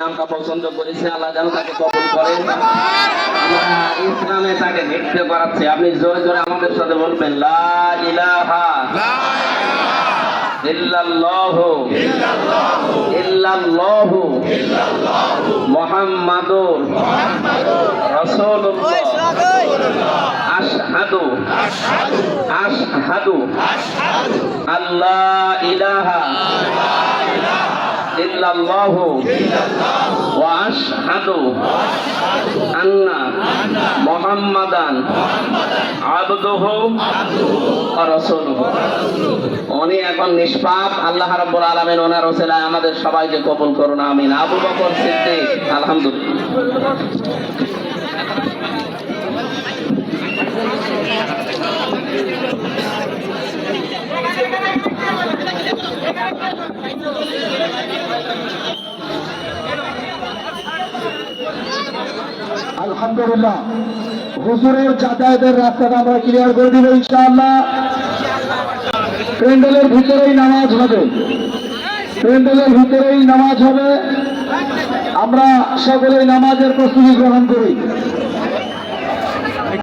নামটা পছন্দ করেছে আল্লাহ যেন তাকে কবুল করে। ইসলামে তাকে দেখতে করাচ্ছি। আপনি জোরে জোরে আমাদের সাথে বলবেন লা ইলাহা ইল্লাল্লাহু ইল্লাল্লাহু মুহাম্মাদুর রাসূলুল্লাহ আশহাদু। আশহাদু আল্লাহ ইলাহা আন্না উনি এখন নিষ্পাপ, আল্লাহ রাব্বুল আলামিন ওনার ওসিলায় আমাদের সবাইকে কবুল করুন, আমিন। আবু বকর সিদ্দিক, আলহামদুলিল্লাহ। আলহামদুলিল্লাহ। হুজুরের যাতায়াতের রাস্তাটা আমরা ক্লিয়ার করে দিব ইনশাআল্লাহ। প্যান্ডেলের ভিতরেই নামাজ হবে। প্যান্ডেলের ভিতরেই নামাজ হবে। আমরা সকলেই নামাজের প্রস্তুতি গ্রহণ করি।